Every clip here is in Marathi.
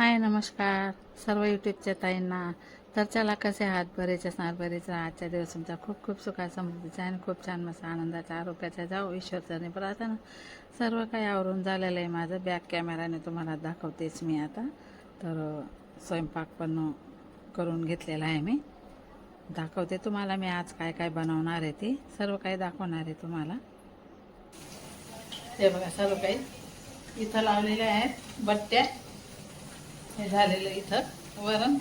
हाय नमस्कार. सर्व यूट्यूबच्या ताईंना. तर चला कसे आहात? बरेच असणार बरेच राहा आजच्या दिवस तुमचा खूप खूप सुखा समृद्धीचा आणि खूप छान मस्त आनंदाच्या आरोग्याचा जाऊ ईश्वरचरणी प्रार्थना सर्व काही आवरून झालेलं आहे माझं. बॅक कॅमेराने तुम्हाला दाखवतेच मी आता. तर स्वयंपाक पण करून घेतलेला आहे मी. दाखवते तुम्हाला मी आज काय काय बनवणार आहे ते. सर्व काही दाखवणार आहे तुम्हाला. हे बघा सर्व काही इथं लावलेले आहेत. बट्ट्या. हे झालेलं इथं. वरण.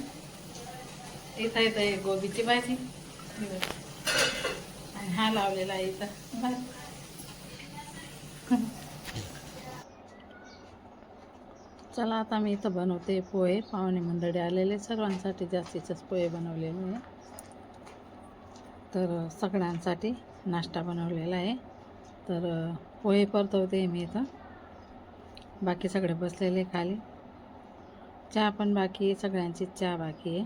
इथं इथं हे गोबीची भाजी. आणि हा लावलेला आहे इथं भात. चला आता मी इथं बनवते पोहे. पाहुणे मंडळी आलेले सर्वांसाठी. जास्तीचेच पोहे बनवलेले आहे तर सगळ्यांसाठी नाश्ता बनवलेला आहे. तर पोहे परतवते मी इथं. बाकी सगळे बसलेले खाली. चहा पण बाकी आहे सगळ्यांची चहा बाकी आहे.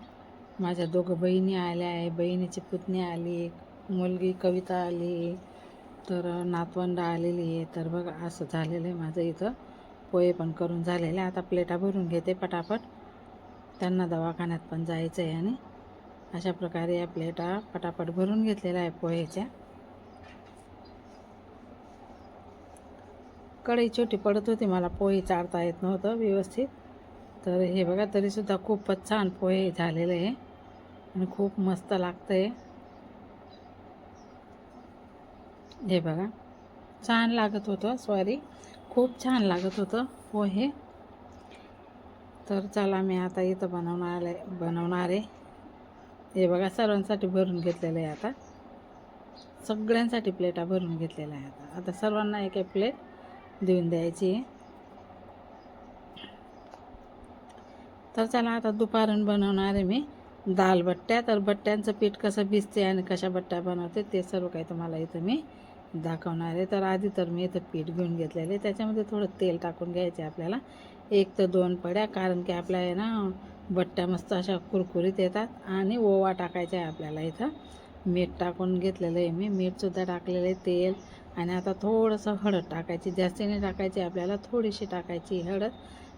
माझ्या दोघं बहिणी आल्या आहे बहिणीची पुतणी आली आहे मुलगी कविता आली तर नातवंड आलेली आहे. तर बघा असं झालेलं आहे माझं इथं. पोहे पण करून झालेले आता प्लेटा भरून घेते पटापट. त्यांना दवाखान्यात पण जायचं आहे आणि अशा प्रकारे या प्लेटा पटापट भरून घेतलेल्या आहे पोहेच्या कढई छोटी पडत होती. मला पोहे चारता येत नव्हतं व्यवस्थित. तर हे बघा तरीसुद्धा खूपच छान पोहे झालेले आहे आणि खूप मस्त लागतं आहे हे बघा छान लागत होतं सॉरी खूप छान लागत होतं पोहे. तर चला मी आता इथं बनवणार आहे बनवणार आहे. हे बघा सर्वांसाठी भरून घेतलेलं आहे आता. सगळ्यांसाठी प्लेटा भरून घेतलेल्या आहे आता आता सर्वांना एक एक प्लेट देऊन द्यायची आहे. तर चला आता दुपारून बनवणार आहे मी दाल बट्ट्या. तर बट्ट्यांचं पीठ कसं भिजते आणि कशा बट्ट्या बनवते ते सर्व काही तुम्हाला इथं मी दाखवणार आहे. तर आधी तर मी इथं पीठ घेऊन घेतलेले त्याच्यामध्ये थोडं तेल टाकून घ्यायचे आपल्याला. एक तर दोन पड्या कारण की आपल्या आहे ना बट्ट्या मस्त अशा कुरकुरीत येतात. आणि ओवा टाकायचा आहे आपल्याला इथं. मीठ टाकून घेतलेलं आहे मी. मीठसुद्धा टाकलेलं आहे तेल. आणि आता थोडंसं हळद टाकायची. जास्ती नाही टाकायची आपल्याला. थोडीशी टाकायची हळद.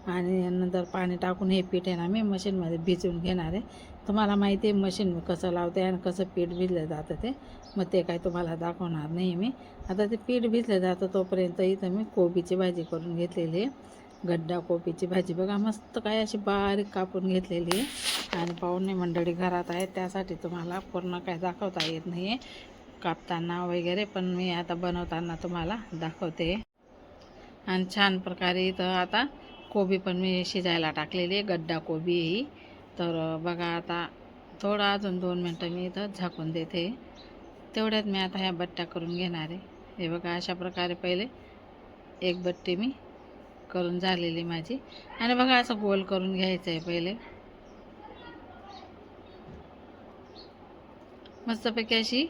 आणि नंतर पाणी टाकून हे पीठ आहे ना मी मशीनमध्ये भिजवून घेणार आहे. तुम्हाला माहिती आहे मशीन कसं लावते आणि कसं पीठ भिजलं जातं ते. मग ते काय तुम्हाला दाखवणार नाही मी. आता ते पीठ भिजलं जातं तोपर्यंत इथं मी कोबीची भाजी करून घेतलेली आहे. गड्डा कोबीची भाजी. बघा मस्त काय अशी बारीक कापून घेतलेली आहे. आणि पाहुणे मंडळी घरात आहेत त्यासाठी तुम्हाला पूर्ण काय दाखवता येत नाही आहे कापताना वगैरे पण मी आता बनवताना तुम्हाला दाखवते. आणि छान प्रकारे इथं आता कोबी पण मी शिजायला टाकलेली आहे गड्डा कोबी ही. तर बघा आता थोडं अजून दोन मिनटं मी इथं झाकून देते. तेवढ्यात मी आता ह्या बट्ट्या करून घेणार आहे. हे बघा अशा प्रकारे पहिले एक बट्टी मी करून झालेली माझी. आणि बघा असं गोल करून घ्यायचं आहे पहिले. मस्तपैकी अशी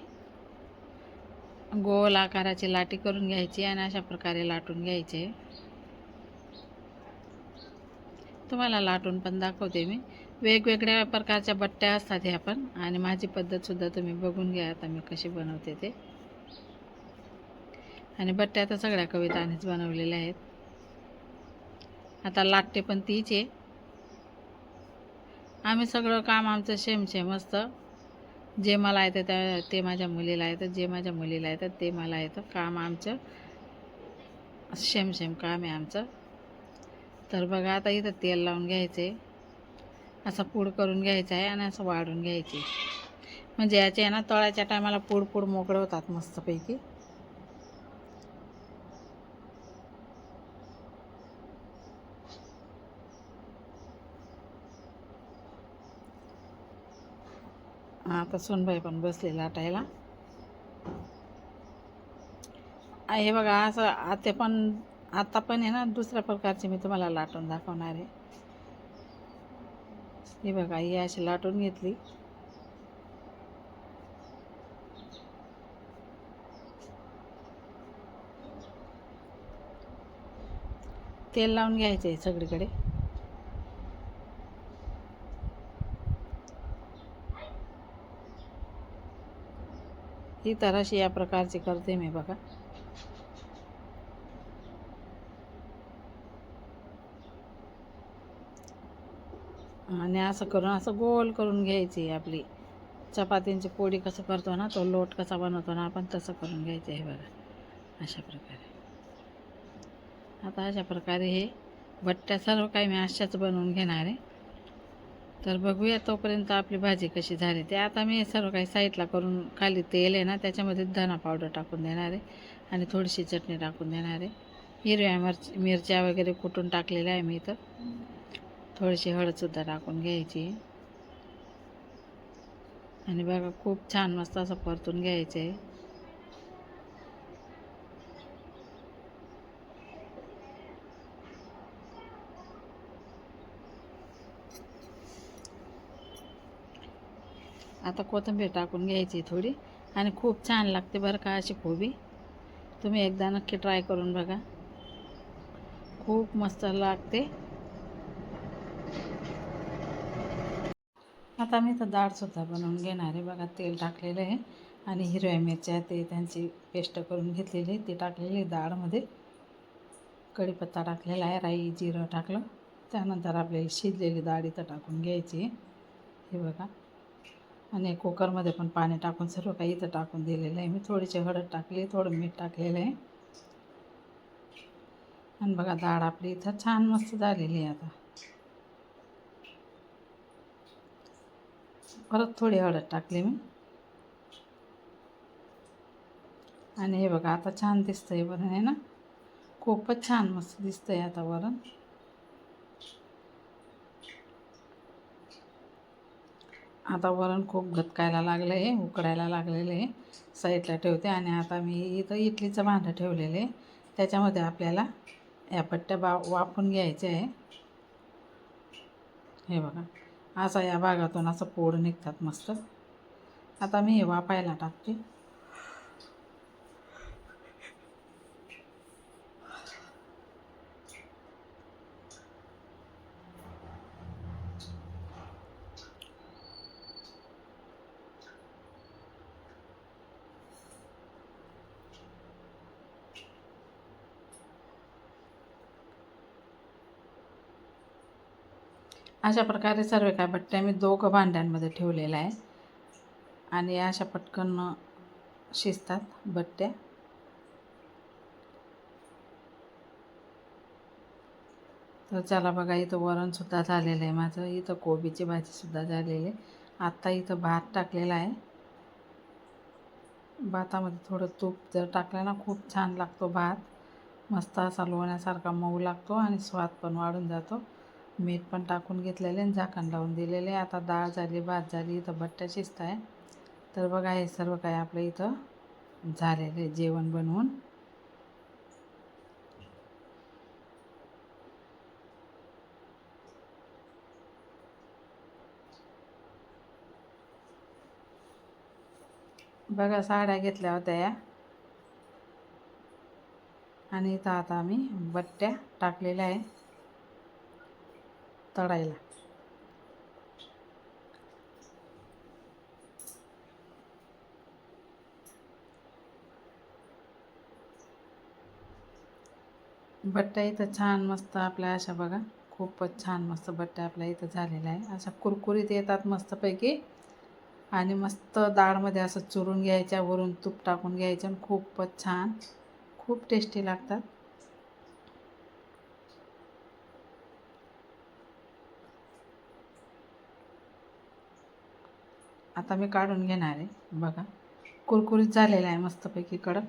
गोल आकाराची लाटी करून घ्यायची आणि अशा प्रकारे लाटून घ्यायचे. तुम्हाला लाटून पण दाखवते मी. वेगवेगळ्या प्रकारच्या बट्ट्या असतात ह्या पण आणि माझी पद्धतसुद्धा तुम्ही बघून घ्या आता मी कशी बनवते ते. आणि बट्ट्या तर सगळ्या कवितानेच बनवलेल्या आहेत. आता लाटते पण तीच आहे. आम्ही सगळं काम आमचं सेम सेम असतं. जे मला येतं त्या ते माझ्या मुलीला येतं. जे माझ्या मुलीला येतं ते मला येतं. काम आमचं सेम सेम काम आहे आमचं. तर बघा आता इथं तेल लावून घ्यायचे. असं पूड करून घ्यायचं आहे आणि असं वाढून घ्यायचे. म्हणजे याचे आहे ना तळाच्या टायमाला पूड पूड मोकळं होतात मस्तपैकी. आता सोनबाई पण बसले लाटायला हे बघा असं आते पण आता पण आहे ना दुसऱ्या प्रकारचे मी तुम्हाला लाटून दाखवणार आहे. हे बघा ही अशी लाटून घेतली. तेल लावून घ्यायचं आहे सगळीकडे. ही तर अशी या प्रकारची करते मी बघा. आणि असं करून असं गोल करून घ्यायची आपली. चपातींची पोळी कसं करतो ना तो लोट कसा बनवतो ना आपण तसं करून घ्यायचं आहे बघा. अशा प्रकारे. आता अशा प्रकारे हे भट्ट्या सर्व काही मी अशाच बनवून घेणार आहे. तर बघूया तोपर्यंत आपली भाजी कशी झाली ते. आता मी सर्व काही साईडला करून खाली तेल आहे ना त्याच्यामध्ये धना पावडर टाकून देणार आहे आणि थोडीशी चटणी टाकून देणार आहे. हिरव्या मिरच्या वगैरे कुटून टाकलेल्या आहे मी इथं. थोडीशी हळदसुद्धा टाकून घ्यायची. आणि बघा खूप छान मस्त असं परतून घ्यायचं. आहे आता कोथिंबीर टाकून घ्यायची थोडी. आणि खूप छान लागते बरं का अशी कोबी. तुम्ही एकदा नक्की ट्राय करून बघा. खूप मस्त लागते. आता मी तर डाळसुद्धा बनवून घेणार आहे. बघा तेल टाकलेलं आहे आणि हिरव्या मिरच्या ते त्यांची पेस्ट करून घेतलेली आहे. टाकलेली आहे डाळमध्ये. कढीपत्ता टाकलेला आहे राई जिरं टाकलं. त्यानंतर आपली शिजलेली डाळ इथं टाकून घ्यायची हे बघा. आणि कुकरमध्ये पण पाणी टाकून सर्व काही इथं टाकून दिलेलं आहे. मी थोडीशी हळद टाकली थोडं मीठ टाकलेलं आहे. आणि बघा डाळ आपली इथं छान मस्त झालेली आहे आता. परत थोडी हळद टाकली मी. आणि हे बघा आता छान दिसतंय वरण आहे ना? खूपच छान मस्त दिसतंय आता वरण. आता वरण खूप घटकायला लागलं आहे उकडायला लागलेलं आहे. साईडला ठेवते आणि आता मी इथं इडलीचं भांडं ठेवलेलं आहे. त्याच्यामध्ये आपल्याला या पट्ट्या बा वाफून घ्यायच्या आहे. हे बघा. असा या भागातून असं पोड निघतात मस्त. आता मी हे वापायला टाकते. अशा प्रकारे सर्व काय बट्ट्या मी दोघं भांड्यांमध्ये ठेवलेल्या आहे आणि अशा पटकन शिजतात बट्ट्या. तर चला बघा इथं वरणसुद्धा झालेलं आहे माझं. इथं कोबीची भाजीसुद्धा झालेली आहे. आत्ता इथं भात टाकलेला आहे. भातामध्ये थोडं तूप जर टाकलं ना खूप छान लागतो भात. मस्त असा लोण्यासारखा मऊ लागतो आणि स्वाद पण वाढून जातो. मीठ पण टाकून घेतलेले आणि झाकण लावून दिलेले. आता डाळ झाली भात झाली इथं बट्ट्या शिजत आहे तर बघा हे सर्व काही आपलं इथं झालेलं जेवण बनवून. बघा साड्या घेतल्या होत्या या. आणि इथं आता आम्ही बट्ट्या टाकलेल्या आहे. तळायला. बट्ट्या इथं छान मस्त आपल्या अशा बघा. खूपच छान मस्त बट्ट्या आपल्या इथं झालेल्या आहे. अशा कुरकुरीत येतात मस्तपैकी. आणि मस्त डाळमध्ये असं चुरून घ्यायच्या वरून तूप टाकून घ्यायचं आणि खूपच छान. खूप टेस्टी लागतात. आता मी काढून घेणार आहे. बघा. कुरकुरीत झालेला आहे मस्तपैकी कडक.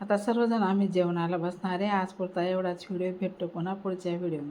आता सर्वजण आम्ही जेवणाला बसणार आहे. आज पुरता एवढाच व्हिडिओ. भेटतो पुन्हा पुढच्या व्हिडिओमध्ये.